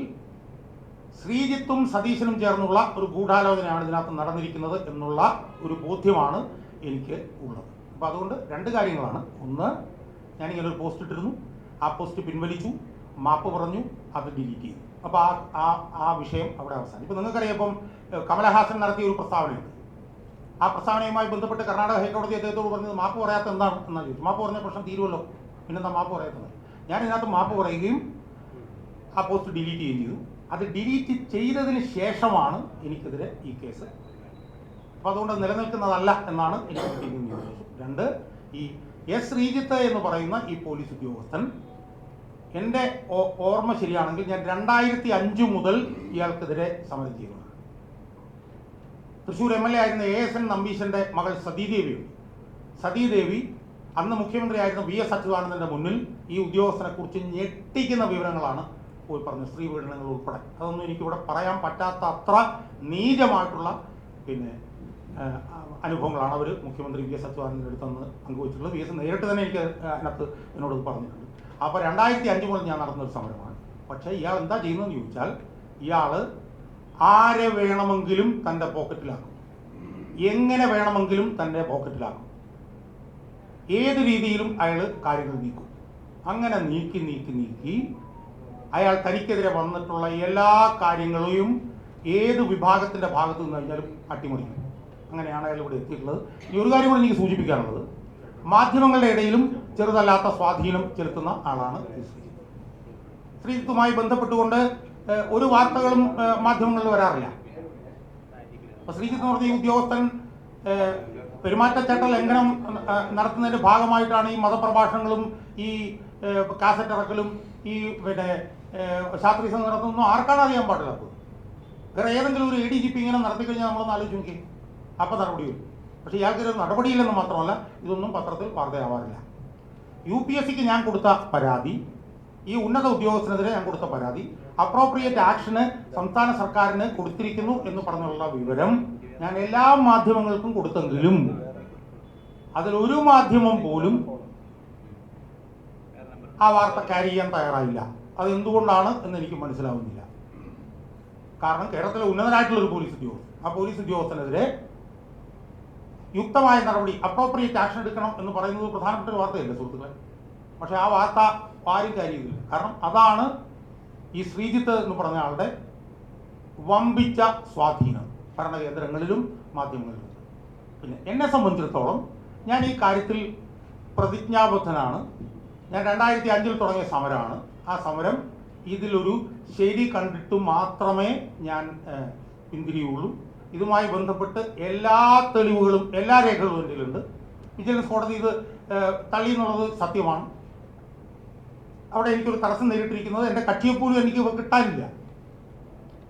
ശ്രീജിത്തും സതീശനും ചേർന്നുള്ള ഒരു ഗൂഢാലോചനയാണ് ഇതിനകത്ത് നടന്നിരിക്കുന്നത് എന്നുള്ള ഒരു ബോധ്യമാണ് എനിക്ക് ഉള്ളത്. അപ്പോൾ അതുകൊണ്ട് രണ്ട് കാര്യങ്ങളാണ്. ഒന്ന് ഞാനിങ്ങനെ ഒരു പോസ്റ്റ് ഇട്ടിരുന്നു. ആ പോസ്റ്റ് പിൻവലിച്ചു മാപ്പ് പറഞ്ഞു അത് ഡിലീറ്റ് ചെയ്തു. അപ്പോൾ ആ ആ ആ വിഷയം അവിടെ അവസാനം ഇപ്പോൾ നിങ്ങൾക്കറിയാം ഇപ്പം കമലഹാസൻ നടത്തിയ ഒരു പ്രസ്താവനയുണ്ട്. ആ പ്രസ്താവനയുമായി ബന്ധപ്പെട്ട് കർണാടക ഹൈക്കോടതി അദ്ദേഹത്തോട് പറഞ്ഞത് മാപ്പ് പറയാത്ത എന്താണ് എന്നാണ് ചോദിച്ചു. മാപ്പ് പറഞ്ഞ പ്രശ്നം തീരുമല്ലോ പിന്നെന്താ മാപ്പ് പറയാത്തത്? ഞാൻ ഇതിനകത്ത് മാപ്പ് പറയുകയും ആ പോസ്റ്റ് ഡിലീറ്റ് ചെയ്യുകയും ചെയ്തു. അത് ഡിലീറ്റ് ചെയ്തതിന് ശേഷമാണ് എനിക്കെതിരെ ഈ കേസ്. അപ്പോൾ അതുകൊണ്ട് അത് നിലനിൽക്കുന്നതല്ല എന്നാണ് എനിക്ക് രണ്ട് ഈ എസ് ശ്രീജിത്ത് എന്ന് പറയുന്ന ഈ പോലീസ് ഉദ്യോഗസ്ഥൻ എന്റെ ഓർമ്മ ശരിയാണെങ്കിൽ ഞാൻ രണ്ടായിരത്തി അഞ്ച് മുതൽ ഇയാൾക്കെതിരെ സമരം ചെയ്യുന്നുണ്ട് തൃശ്ശൂർ എം എൽ എ ആയിരുന്ന എ എസ് എൻ നമ്പീശന്റെ മകൾ സതീദേവിയുണ്ട് സതീദേവി അന്ന് മുഖ്യമന്ത്രിയായിരുന്ന വി എസ് അച്യുതാനന്ദന്റെ മുന്നിൽ ഈ ഉദ്യോഗസ്ഥനെ കുറിച്ച് ഞെട്ടിക്കുന്ന വിവരങ്ങളാണ് പോയി പറഞ്ഞ സ്ത്രീ പീഡനങ്ങൾ ഉൾപ്പെടെ. അതൊന്നും എനിക്കിവിടെ പറയാൻ പറ്റാത്ത അത്ര നീചമായിട്ടുള്ള പിന്നെ അനുഭവങ്ങളാണ് അവർ മുഖ്യമന്ത്രി വി എസ് അച്യുതാനന്ദന്റെ അടുത്ത് പങ്കുവച്ചിട്ടുള്ളത്. വി എസ് നേരിട്ട് തന്നെ എനിക്ക് അതിനകത്ത് എന്നോട് പറഞ്ഞിട്ടുണ്ട്. അപ്പോൾ രണ്ടായിരത്തി അഞ്ച് മുതൽ ഞാൻ നടന്ന ഒരു സമരമാണ്. പക്ഷേ ഇയാൾ എന്താ ചെയ്യുന്നതെന്ന് ചോദിച്ചാൽ ഇയാൾ ആരെ വേണമെങ്കിലും തന്റെ പോക്കറ്റിലാക്കും. എങ്ങനെ വേണമെങ്കിലും തന്റെ പോക്കറ്റിലാക്കും. ഏത് രീതിയിലും അയാൾ കാര്യങ്ങൾ നീക്കും. അങ്ങനെ നീക്കി നീക്കി നീക്കി അയാൾ തനിക്കെതിരെ വന്നിട്ടുള്ള എല്ലാ കാര്യങ്ങളെയും ഏത് വിഭാഗത്തിന്റെ ഭാഗത്തു നിന്ന് കഴിഞ്ഞാലും അട്ടിമറിക്കും. അങ്ങനെയാണ് അയാൾ ഇവിടെ എത്തിയിട്ടുള്ളത്. ഈ ഒരു കാര്യം കൂടി എനിക്ക് സൂചിപ്പിക്കാനുള്ളത്. മാധ്യമങ്ങളുടെ ഇടയിലും ചെറുതല്ലാത്ത സ്വാധീനം ചെലുത്തുന്ന ആളാണ് സ്ത്രീത്വമായി ബന്ധപ്പെട്ടുകൊണ്ട് ഒരു വാർത്തകളും മാധ്യമങ്ങളിൽ വരാറില്ല. അപ്പൊ ശ്രീജിത്ത് എന്ന് ഈ ഉദ്യോഗസ്ഥൻ പെരുമാറ്റച്ചട്ട ലംഘനം നടത്തുന്നതിന്റെ ഭാഗമായിട്ടാണ് ഈ മതപ്രഭാഷണങ്ങളും ഈ കാസറ്റ് ഇറക്കലും ഈ പിന്നെ ശാസ്ത്രീയ സംഘം നടത്തുന്നതും ആർക്കാണ് അറിയാൻ പാടില്ലാത്തത്? വേറെ ഏതെങ്കിലും ഒരു എ ഡി ജി പി ഇങ്ങനെ നടത്തിക്കഴിഞ്ഞാൽ നമ്മളൊന്ന് ആലോചിച്ച് നോക്കി അപ്പം നടപടി വരും. പക്ഷേ ഇയാൾക്കൊരു നടപടിയില്ലെന്ന് മാത്രമല്ല ഇതൊന്നും പത്രത്തിൽ വാർത്തയാവാറില്ല. യു പി എസ് സിക്ക് ഞാൻ കൊടുത്ത പരാതി ഈ ഉന്നത ഉദ്യോഗസ്ഥനെതിരെ ഞാൻ കൊടുത്ത പരാതി അപ്രോപ്രിയേറ്റ് ആക്ഷന് സംസ്ഥാന സർക്കാരിന് കൊടുത്തിരിക്കുന്നു എന്ന് പറഞ്ഞുള്ള വിവരം ഞാൻ എല്ലാ മാധ്യമങ്ങൾക്കും കൊടുത്തെങ്കിലും അതിലൊരു മാധ്യമം പോലും ആ വാർത്ത ക്യാരി ചെയ്യാൻ തയ്യാറായില്ല. അത് എന്തുകൊണ്ടാണ് എന്ന് എനിക്ക് മനസ്സിലാവുന്നില്ല. കാരണം കേരളത്തിലെ ഉന്നതനായിട്ടുള്ള ഒരു പോലീസ് ഉദ്യോഗസ്ഥൻ ആ പോലീസ് ഉദ്യോഗസ്ഥനെതിരെ യുക്തമായ നടപടി അപ്രോപ്രിയേറ്റ് ആക്ഷൻ എടുക്കണം എന്ന് പറയുന്നത് പ്രധാനപ്പെട്ട ഒരു വാർത്തയല്ല സുഹൃത്തുക്കളെ? പക്ഷെ ആ വാർത്ത ആരും കാര്യമില്ല. കാരണം അതാണ് ഈ ശ്രീജിത്ത് എന്ന് പറഞ്ഞ ആളുടെ വമ്പിച്ച സ്വാധീനം ഭരണകേന്ദ്രങ്ങളിലും മാധ്യമങ്ങളിലും. പിന്നെ എന്നെ സംബന്ധിച്ചിടത്തോളം ഞാൻ ഈ കാര്യത്തിൽ പ്രതിജ്ഞാബദ്ധനാണ്. ഞാൻ രണ്ടായിരത്തി അഞ്ചിൽ തുടങ്ങിയ സമരമാണ്. ആ സമരം ഇതിലൊരു ശരി കണ്ടിട്ട് മാത്രമേ ഞാൻ പിന്തിരിയുള്ളൂ. ഇതുമായി ബന്ധപ്പെട്ട് എല്ലാ തെളിവുകളും എല്ലാ രേഖകളും കയ്യിലുണ്ട്. വിജിലൻസ് കോടതി ഇത് തള്ളി എന്നുള്ളത് സത്യമാണ്. അവിടെ എനിക്കൊരു തടസ്സം നേരിട്ടിരിക്കുന്നത് എന്റെ കക്ഷിയെപ്പോലും എനിക്ക് കിട്ടാനില്ല.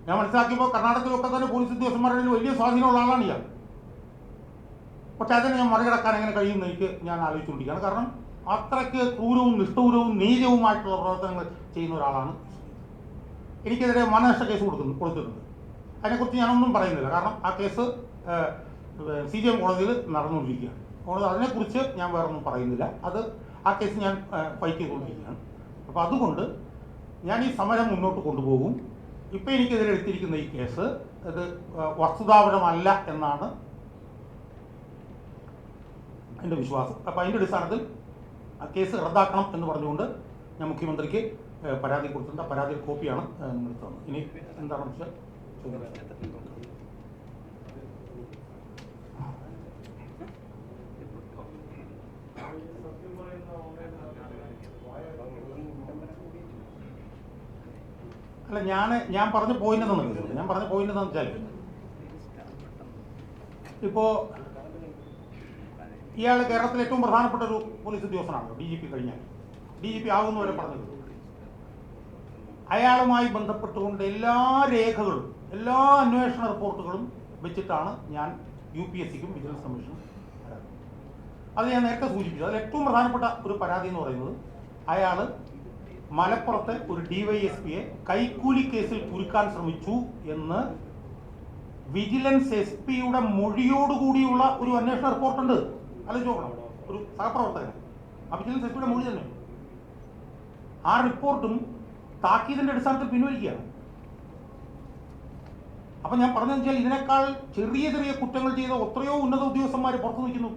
ഞാൻ മനസ്സിലാക്കിയപ്പോൾ കർണാടകത്തിലൊക്കെ തന്നെ പോലീസ് ഉദ്യോഗസ്ഥന്മാരുടെ വലിയ സ്വാധീനമുള്ള ആളാണ് ഇയാൾ. പക്ഷെ അതിനെ ഞാൻ മറികടക്കാൻ എങ്ങനെ കഴിയുമെന്ന് എനിക്ക് ഞാൻ ആലോചിച്ചുകൊണ്ടിരിക്കുകയാണ്. കാരണം അത്രയ്ക്ക് ക്രൂരവും നിഷ്ഠൂരവും നീചവുമായിട്ടുള്ള പ്രവർത്തനങ്ങൾ ചെയ്യുന്ന ഒരാളാണ് എനിക്കെതിരെ മനനഷ്ട കേസ് കൊടുക്കുന്നു കൊടുത്തിട്ടുണ്ട്. അതിനെക്കുറിച്ച് ഞാനൊന്നും പറയുന്നില്ല. കാരണം ആ കേസ് സി ജി എം കോടതിയിൽ നടന്നുകൊണ്ടിരിക്കുകയാണ്. കോടതി അതിനെക്കുറിച്ച് ഞാൻ വേറെ ഒന്നും പറയുന്നില്ല. അത് ആ കേസ് ഞാൻ ഫൈറ്റ് ചെയ്തുകൊണ്ടിരിക്കുകയാണ്. അപ്പോൾ അതുകൊണ്ട് ഞാൻ ഈ സമരം മുന്നോട്ട് കൊണ്ടുപോകും. ഇപ്പം എനിക്കെതിരെ എടുത്തിരിക്കുന്ന ഈ കേസ് അത് വസ്തുതാപരമല്ല എന്നാണ് എന്റെ വിശ്വാസം. അപ്പോൾ അതിന്റെ അടിസ്ഥാനത്തിൽ ആ കേസ് റദ്ദാക്കണം എന്ന് പറഞ്ഞുകൊണ്ട് ഞാൻ മുഖ്യമന്ത്രിക്ക് പരാതി കൊടുത്തിട്ടുണ്ട്. ആ പരാതിയുടെ കോപ്പിയാണ് നിങ്ങൾ തന്നത്. ഇനി എന്താണെന്ന് വെച്ചാൽ. അല്ല ഞാൻ ഞാൻ പറഞ്ഞ പോയിന്റ് എന്താണെന്ന് ഞാൻ പറഞ്ഞ പോയിന്റ് എന്താണെന്ന് വെച്ചാൽ ഇപ്പോ ഇയാൾ കേരളത്തിലെ ഏറ്റവും പ്രധാനപ്പെട്ട ഒരു പോലീസ് ഉദ്യോഗസ്ഥനാണ് ഡി ജി പി കഴിഞ്ഞാൽ ഡി ജി പി ആകുന്നവരെ പറഞ്ഞത്. അയാളുമായി ബന്ധപ്പെട്ടുകൊണ്ട് എല്ലാ രേഖകളും എല്ലാ അന്വേഷണ റിപ്പോർട്ടുകളും വെച്ചിട്ടാണ് ഞാൻ യു പി എസ് സിക്കും വിജിലൻസ് കമ്മീഷനും അത് ഞാൻ നേരത്തെ സൂചിപ്പിച്ചു. അതിൽ ഏറ്റവും പ്രധാനപ്പെട്ട ഒരു പരാതി എന്ന് പറയുന്നത് അയാൾ മലപ്പുറത്തെ ഒരു ഡിവൈഎസ്പിയെ കൈക്കൂലി കേസിൽ കുരുക്കാൻ ശ്രമിച്ചു എന്ന് വിജിലൻസ് എസ് പിയുടെ മൊഴിയോടുകൂടിയുള്ള ഒരു അന്വേഷണ റിപ്പോർട്ടുണ്ട്. ആലോചിച്ച് നോക്കണം ഒരു സഹപ്രവർത്തകൻ ആ വിജിലൻസ് എസ് പിയുടെ മൊഴി തന്നെ. ആ റിപ്പോർട്ടും താക്കീതിന്റെ അടിസ്ഥാനത്തിൽ പിൻവലിക്കുകയാണ്. അപ്പൊ ഞാൻ പറഞ്ഞതെന്ന് വെച്ചാൽ ഇതിനേക്കാൾ ചെറിയ ചെറിയ കുറ്റങ്ങൾ ചെയ്ത എത്രയോ ഉന്നത ഉദ്യോഗസ്ഥന്മാർ പുറത്തു നിൽക്കുന്നു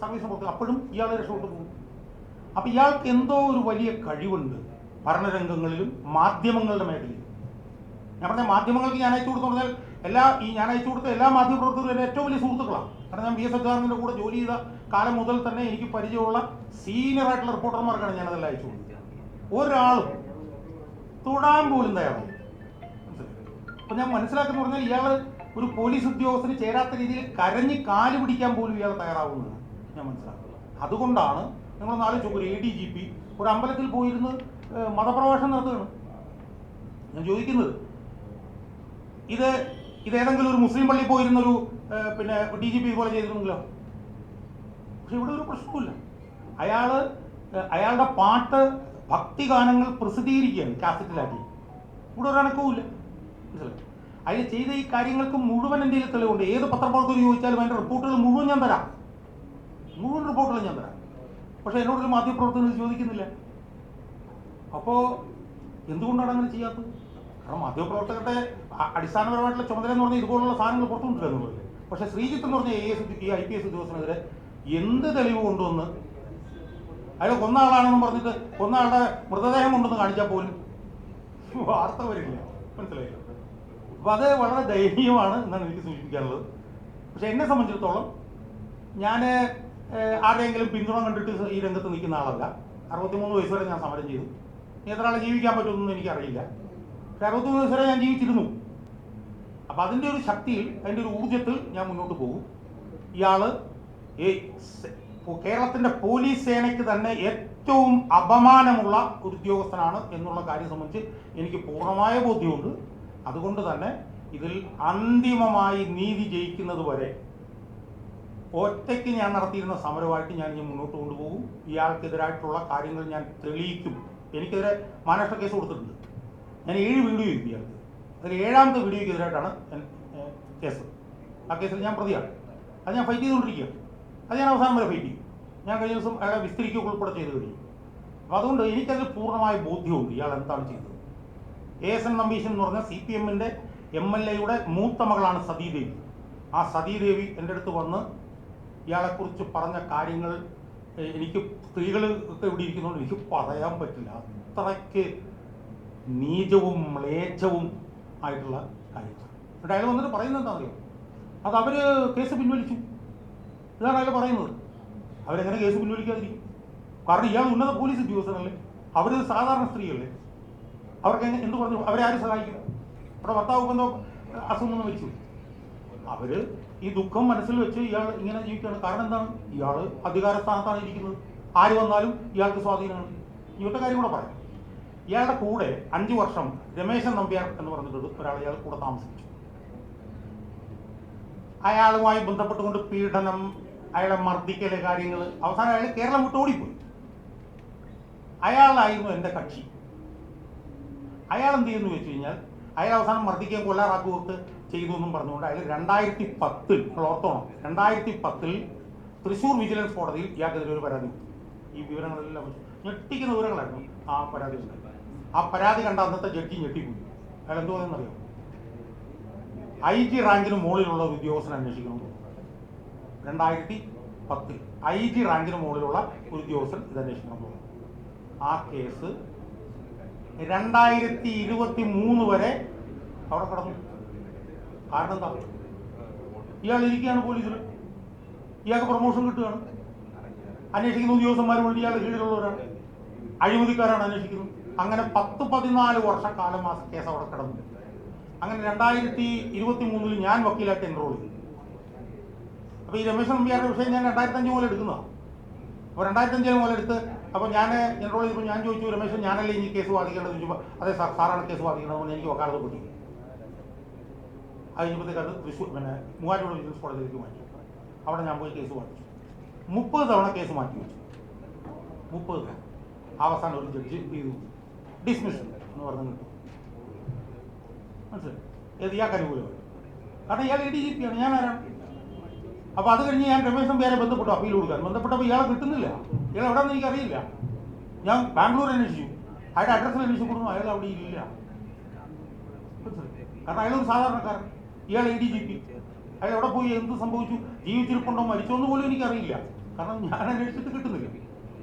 സർവീസ് പുറത്ത്. അപ്പോഴും ഇയാളെ രക്ഷപ്പെട്ടു പോകും. അപ്പൊ ഇയാൾക്ക് എന്തോ ഒരു വലിയ കഴിവുണ്ട് ഭരണരംഗങ്ങളിലും മാധ്യമങ്ങളുടെ മേഖലയിലും ഞാൻ പറഞ്ഞ മാധ്യമങ്ങൾക്ക് ഞാൻ അയച്ചു കൊടുത്തു പറഞ്ഞാൽ എല്ലാ ഈ ഞാൻ അയച്ചു കൊടുത്ത എല്ലാ മാധ്യമപ്രവർത്തകരും എന്റെ ഏറ്റവും വലിയ സുഹൃത്തുക്കളാണ് കാരണം ഞാൻ ബി എസ് അച്ചാറിന്റെ കൂടെ ജോലി ചെയ്ത കാലം മുതൽ തന്നെ എനിക്ക് പരിചയമുള്ള സീനിയർ ആയിട്ടുള്ള റിപ്പോർട്ടർമാർക്കാണ് ഞാനതെല്ലാം അയച്ചു കൊടുത്തത്. ഒരാളും തൊടാൻ പോലും തയ്യാറായി അപ്പൊ ഞാൻ മനസ്സിലാക്കുന്ന പറഞ്ഞാൽ ഇയാൾ ഒരു പോലീസ് ഉദ്യോഗസ്ഥന് ചേരാത്ത രീതിയിൽ കരഞ്ഞ് കാൽ പിടിക്കാൻ പോലും ഇയാൾ തയ്യാറാവുന്നതാണ് ഞാൻ മനസ്സിലാക്കുന്നത് അതുകൊണ്ടാണ് നിങ്ങളൊന്ന് ആലോചിച്ചു ഒരു എ ഡി ജി പി ഒരു അമ്പലത്തിൽ പോയിരുന്ന് മതപ്രഭാഷണം നടത്തുകയാണ്. ഞാൻ ചോദിക്കുന്നത് ഇത് ഇത് ഏതെങ്കിലും ഒരു മുസ്ലിം പള്ളി പോയിരുന്നൊരു പിന്നെ ഡി ജി പി പോലെ ചെയ്തിരുന്നെങ്കിലോ? പക്ഷെ ഇവിടെ ഒരു പ്രശ്നവുമില്ല. അയാൾ അയാളുടെ പാട്ട് ഭക്തിഗാനങ്ങൾ പ്രസിദ്ധീകരിക്കുകയാണ് കാസറ്റിലാക്കി. ഇവിടെ ഒരു അനക്കവുമില്ല. മനസ്സിലായി അതിന് ചെയ്ത ഈ കാര്യങ്ങൾക്ക് മുഴുവൻ എന്റെ കയ്യിൽ തെളിവുണ്ട്. ഏത് പത്രപ്രവർത്തകർ ചോദിച്ചാലും അതിന്റെ റിപ്പോർട്ടുകൾ മുഴുവൻ ഞാൻ തരാം. മുഴുവൻ റിപ്പോർട്ടുകൾ ഞാൻ തരാം. പക്ഷെ എന്നോടൊരു മാധ്യമപ്രവർത്തകർ ചോദിക്കുന്നില്ല. അപ്പോൾ എന്തുകൊണ്ടാണ് അങ്ങനെ ചെയ്യാത്തത്? കാരണം മാധ്യമപ്രവർത്തകരുടെ അടിസ്ഥാനപരമായിട്ടുള്ള ചുമതല എന്ന് പറഞ്ഞാൽ ഇതുപോലുള്ള സാധനങ്ങൾ പുറത്തുകൊണ്ടില്ല പക്ഷെ ശ്രീജിത്ത് എന്ന് പറഞ്ഞ എ എസ് ഈ ഐ പി എസ് ഉദ്യോഗസ്ഥനെതിരെ എന്ത് തെളിവ് കൊണ്ടുവന്ന് അയാൾ കൊന്ന പറഞ്ഞിട്ട് കൊന്ന ആളുടെ മൃതദേഹം കൊണ്ടുവന്ന് കാണിച്ചാൽ പോലും വാർത്ത വരില്ല. മനസ്സിലായില്ല? അപ്പോൾ അത് വളരെ ദയനീയമാണ് എന്നാണ് എനിക്ക് സൂചിപ്പിക്കാനുള്ളത്. പക്ഷെ എന്നെ സംബന്ധിച്ചിടത്തോളം ഞാൻ ആരുടെയെങ്കിലും പിന്തുണ കണ്ടിട്ട് ഈ രംഗത്ത് നിൽക്കുന്ന ആളല്ല. അറുപത്തിമൂന്ന് വയസ്സ് വരെ ഞാൻ സമരം ചെയ്തു. എത്ര ആളെ ജീവിക്കാൻ പറ്റുമെന്നൊന്നും എനിക്കറിയില്ല. പക്ഷെ അറുപത്തിമൂന്ന് വയസ്സ് വരെ ഞാൻ ജീവിച്ചിരുന്നു. അപ്പം അതിന്റെ ഒരു ശക്തിയിൽ അതിന്റെ ഒരു ഊർജത്തിൽ ഞാൻ മുന്നോട്ട് പോകും. ഇയാൾ കേരളത്തിന്റെ പോലീസ് സേനയ്ക്ക് തന്നെ ഏറ്റവും അപമാനമുള്ള ഉദ്യോഗസ്ഥനാണ് എന്നുള്ള കാര്യം സംബന്ധിച്ച് എനിക്ക് പൂർണമായ ബോധ്യമുണ്ട്. അതുകൊണ്ട് തന്നെ ഇതിൽ അന്തിമമായി നീതി ജയിക്കുന്നത് വരെ ഒറ്റയ്ക്ക് ഞാൻ നടത്തിയിരുന്ന സമരമായിട്ട് ഞാൻ ഇനി മുന്നോട്ട് കൊണ്ടുപോകും. ഇയാൾക്കെതിരായിട്ടുള്ള കാര്യങ്ങൾ ഞാൻ തെളിയിക്കും. എനിക്കെതിരെ മാനേഷ കേസ് കൊടുത്തിട്ടുണ്ട്. ഞാൻ ഏഴ് വീഡിയോ ചെയ്തു ഇയാൾക്ക്. അതിൽ ഏഴാമത്തെ വീഡിയോയ്ക്കെതിരായിട്ടാണ് കേസ്. ആ കേസിൽ ഞാൻ പ്രതിയാണ്. അത് ഞാൻ ഫൈറ്റ് ചെയ്തുകൊണ്ടിരിക്കുകയാണ്. അത് ഞാൻ അവസാനം വരെ ഫൈറ്റ് ചെയ്യും. ഞാൻ കഴിഞ്ഞ ദിവസം അയാളെ വിസ്തരിക്കുക ഉൾപ്പെടെ ചെയ്ത് കഴിഞ്ഞു. അപ്പോൾ അതുകൊണ്ട് എനിക്കതിൽ പൂർണമായ ബോധ്യമുണ്ട് ഇയാൾ എന്താണ് ചെയ്തത്. എ എസ് എൻ നമ്പീശൻ എന്ന് പറഞ്ഞ സി പി എമ്മിന്റെ എം എൽ എയുടെ മൂത്ത മകളാണ് സതീദേവി. ആ സതീദേവി എന്റെ അടുത്ത് വന്ന് ഇയാളെക്കുറിച്ച് പറഞ്ഞ കാര്യങ്ങൾ എനിക്ക് സ്ത്രീകൾ ഒക്കെ ഇവിടെ എനിക്ക് പറയാൻ പറ്റില്ല. അത്രയ്ക്ക് നീചവും മ്ലേച്ഛവും ആയിട്ടുള്ള കാര്യങ്ങൾ. എന്നിട്ട് അയാൾ വന്നിട്ട് പറയുന്നത് എന്താണെന്നറിയോ അത് അവർ കേസ് പിൻവലിച്ചു. ഇതാണ് അയാൾ പറയുന്നത്. അവരെങ്ങനെ കേസ് പിൻവലിക്കാതിരിക്കും. കാരണം ഇയാൾ ഉന്നത പോലീസ് ഉദ്യോഗസ്ഥനല്ലേ. അവർ സാധാരണ സ്ത്രീയല്ലേ. അവർക്ക് എന്ത് പറഞ്ഞു? അവരെ ആര് സഹായിക്കും? അവിടെ ഭർത്താവ് എന്തോ അസുഖം വെച്ചു അവർ ഈ ദുഃഖം മനസ്സിൽ വെച്ച് ഇയാൾ ഇങ്ങനെ ജീവിക്കുകയാണ്. കാരണം എന്താണ്? ഇയാൾ അധികാര സ്ഥാനത്താണ് ഇരിക്കുന്നത്. ആര് വന്നാലും ഇയാൾക്ക് സ്വാധീനമാണ്. ഇവരുടെ കാര്യം കൂടെ പറയാം. ഇയാളുടെ കൂടെ അഞ്ചു വർഷം രമേശൻ നമ്പ്യാർ എന്ന് പറഞ്ഞിട്ട് ഒരാൾ ഇയാൾ കൂടെ താമസിച്ചു. അയാളുമായി ബന്ധപ്പെട്ടുകൊണ്ട് പീഡനം അയാളെ മർദ്ദിക്കൽ കാര്യങ്ങൾ അവസാനം അയാൾ കേരളം വിട്ട് ഓടിപ്പോയി. അയാളായിരുന്നു എന്റെ കക്ഷി. അയാൾ എന്ത് ചെയ്യുന്നു വെച്ച് കഴിഞ്ഞാൽ അയാൾ അവസാനം മർദ്ദിക്കുകയും കൊല്ലാറാക്കുകയൊക്കെ ചെയ്തു എന്നും പറഞ്ഞുകൊണ്ട് അയാൾ രണ്ടായിരത്തി പത്തിൽ ഓർത്തോണം രണ്ടായിരത്തി പത്തിൽ തൃശ്ശൂർ വിജിലൻസ് കോടതിയിൽ ഇയാൾക്കെതിരെ ഒരു പരാതി. ഈ വിവരങ്ങളെല്ലാം ഞെട്ടിക്കുന്ന വിവരങ്ങളായിരുന്നു ആ പരാതി ആ പരാതി കണ്ട അന്നത്തെ ജഡ്ജി ഞെട്ടിപ്പോയി. അയാൾ എന്തു അറിയാം ഐ ജി റാങ്കിന് മുകളിലുള്ള ഒരു ഉദ്യോഗസ്ഥനെ അന്വേഷിക്കണം രണ്ടായിരത്തി പത്തിൽ ഐ ജി റാങ്കിന് മുകളിലുള്ള ഒരു ഉദ്യോഗസ്ഥൻ ഇത് അന്വേഷിക്കണം ആ കേസ് രണ്ടായിരത്തി ഇരുപത്തി മൂന്ന് വരെ അവിടെ കിടന്നു. കാരണം എന്താ? ഇയാൾ ഇരിക്കുകയാണ് പോലീസിൽ. ഇയാൾക്ക് പ്രൊമോഷൻ കിട്ടുകയാണ്. അന്വേഷിക്കുന്ന ഉദ്യോഗസ്ഥന്മാരുമുണ്ട് ഇയാളുടെ കീഴിലുള്ളവരാണ്. അഴിമതിക്കാരാണ് അന്വേഷിക്കുന്നത്. അങ്ങനെ പത്ത് പതിനാല് വർഷക്കാലം ആ കേസ് അവിടെ കിടന്നു. അങ്ങനെ രണ്ടായിരത്തി ഇരുപത്തി മൂന്നിൽ ഞാൻ വക്കീലായിട്ട് എൻറോൾ ചെയ്തു. അപ്പോൾ ഈ രമേശ് നമ്പ്യാരുടെ വിഷയം ഞാൻ രണ്ടായിരത്തി അഞ്ച് മുതൽ എടുക്കുന്നതാണ് അപ്പോൾ രണ്ടായിരത്തി അഞ്ചിന് മുതൽ എടുത്ത് അപ്പോൾ ഞാൻ എന്നോട് ചോദിച്ചപ്പോൾ ഞാൻ ചോദിച്ചു രമേശൻ ഞാനല്ലേ ഇനി കേസ് വാദിക്കേണ്ടത്? ചോദിച്ചപ്പോൾ അതെ സാർ സാറാണ് കേസ് വാദിക്കേണ്ടത് എനിക്ക് വക്കാലത്ത് കിട്ടി അത് അത് തൃശ്ശൂർ പിന്നെ മൂവാറ്റുപുഴ വിജിലൻസ് കോടതിയിലേക്ക് മാറ്റി. അവിടെ ഞാൻ പോയി കേസ് വാദിച്ചു. മുപ്പത് തവണ കേസ് മാറ്റി വെച്ചു. മുപ്പത് തവണ. അവസാനം ഒരു ജഡ്ജി ചെയ്തു. ഡിസ്മിസ് എന്ന് പറഞ്ഞു കിട്ടും മനസ്സിലായി? ഏത് ഇയാൾക്ക് അനുകൂലമാണ് കാരണം ഇയാൾ എ ഡി ജി ഞാൻ ആരാണ്? അപ്പോൾ അത് കഴിഞ്ഞ് ഞാൻ രമേശൻ പേരെ ബന്ധപ്പെട്ടു അപ്പീൽ കൊടുക്കാൻ. ബന്ധപ്പെട്ടപ്പോൾ ഇയാളെ കിട്ടുന്നില്ല. ഇയാൾ എവിടെയെന്ന് എനിക്കറിയില്ല. ഞാൻ ബാംഗ്ലൂർ അന്വേഷിച്ചു. അയാളുടെ അഡ്രസ്സിൽ അന്വേഷിച്ചു കൊടുക്കുന്നു അയാൾ അവിടെ ഇല്ല. കാരണം അയാളൊരു സാധാരണക്കാരൻ. ഇയാൾ എ ഡി ജി പി അയാൾ എവിടെ പോയി? എന്ത് സംഭവിച്ചു? ജീവിച്ചിരിപ്പുണ്ടോ? മരിച്ചോ എന്ന് പോലും എനിക്കറിയില്ല. കാരണം ഞാൻ അന്വേഷിച്ചിട്ട് കിട്ടുന്നില്ല.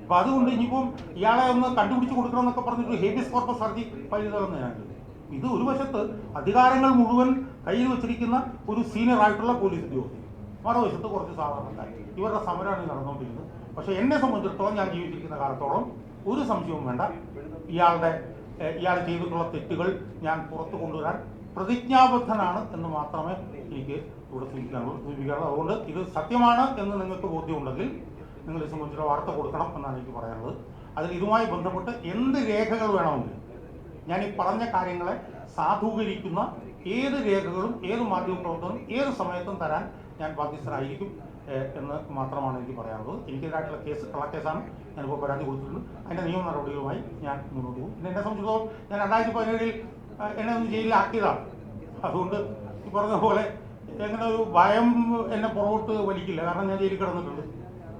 അപ്പൊ അതുകൊണ്ട് ഇനിയിപ്പം ഇയാളെ ഒന്ന് കണ്ടുപിടിച്ച് കൊടുക്കണം എന്നൊക്കെ പറഞ്ഞിട്ട് ഹേബിയസ് കോർപ്പസ് ഹർജി ഫയൽ ചെയ്തതെന്ന് ഞാൻ ഇത് ഒരു വശത്ത് അധികാരങ്ങൾ മുഴുവൻ കയ്യിൽ വെച്ചിരിക്കുന്ന ഒരു സീനിയർ ആയിട്ടുള്ള പോലീസ് ഉദ്യോഗസ്ഥൻ. മറുവശത്ത് കുറച്ച് സാധാരണക്കാർ ഇവരുടെ സമരമാണ് ഈ പക്ഷെ എന്നെ സംബന്ധിച്ചിടത്തോളം ഞാൻ ജീവിച്ചിരിക്കുന്ന കാലത്തോളം ഒരു സംശയവും വേണ്ട. ഇയാളുടെ ഇയാൾ ചെയ്തിട്ടുള്ള തെറ്റുകൾ ഞാൻ പുറത്തു കൊണ്ടുവരാൻ പ്രതിജ്ഞാബദ്ധനാണ് എന്ന് മാത്രമേ എനിക്ക് ഇവിടെ സൂചിപ്പിക്കാനുള്ളൂ സൂചിപ്പിക്കാനുള്ളൂ. അതുകൊണ്ട് ഇത് സത്യമാണ് എന്ന് നിങ്ങൾക്ക് ബോധ്യമുണ്ടെങ്കിൽ നിങ്ങൾ ഇത് സംബന്ധിച്ചുള്ള വാർത്ത കൊടുക്കണം എന്നാണ് എനിക്ക് പറയാനുള്ളത്. അതിൽ ഇതുമായി ബന്ധപ്പെട്ട് എന്ത് രേഖകൾ വേണമെങ്കിൽ ഞാൻ ഈ പറഞ്ഞ കാര്യങ്ങളെ സാധൂകരിക്കുന്ന ഏത് രേഖകളും ഏത് മാധ്യമപ്രവർത്തനം ഏത് സമയത്തും തരാൻ ഞാൻ ബാധ്യസ്ഥനായിരിക്കും എന്ന് മാത്രമാണ് എനിക്ക് പറയാനുള്ളത്. എനിക്കെതിരായിട്ടുള്ള കേസ് കള്ളക്കേസാണ് ഞാനിപ്പോൾ പരാതി കൊടുത്തിട്ടുണ്ട് അതിന്റെ നിയമ നടപടികളുമായി ഞാൻ മുന്നോട്ട് പോകും. പിന്നെ എന്നെ സംബന്ധിച്ചിടത്തോളം ഞാൻ രണ്ടായിരത്തി പതിനേഴിൽ എന്നെ ഒന്ന് ജയിലിലാക്കിയതാണ് അതുകൊണ്ട് ഈ പറഞ്ഞ പോലെ എങ്ങനെ ഒരു ഭയം എന്നെ പുറകോട്ട് വലിക്കില്ല. കാരണം ഞാൻ ജയിലിൽ കിടന്നിട്ടുണ്ട്.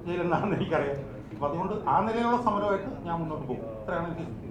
ജയിലെന്താണെന്ന് എനിക്കറിയാം. അപ്പം അതുകൊണ്ട് ആ നിലയിലുള്ള സമരമായിട്ട് ഞാൻ മുന്നോട്ട് പോകും. ഇത്രയാണ് എനിക്ക്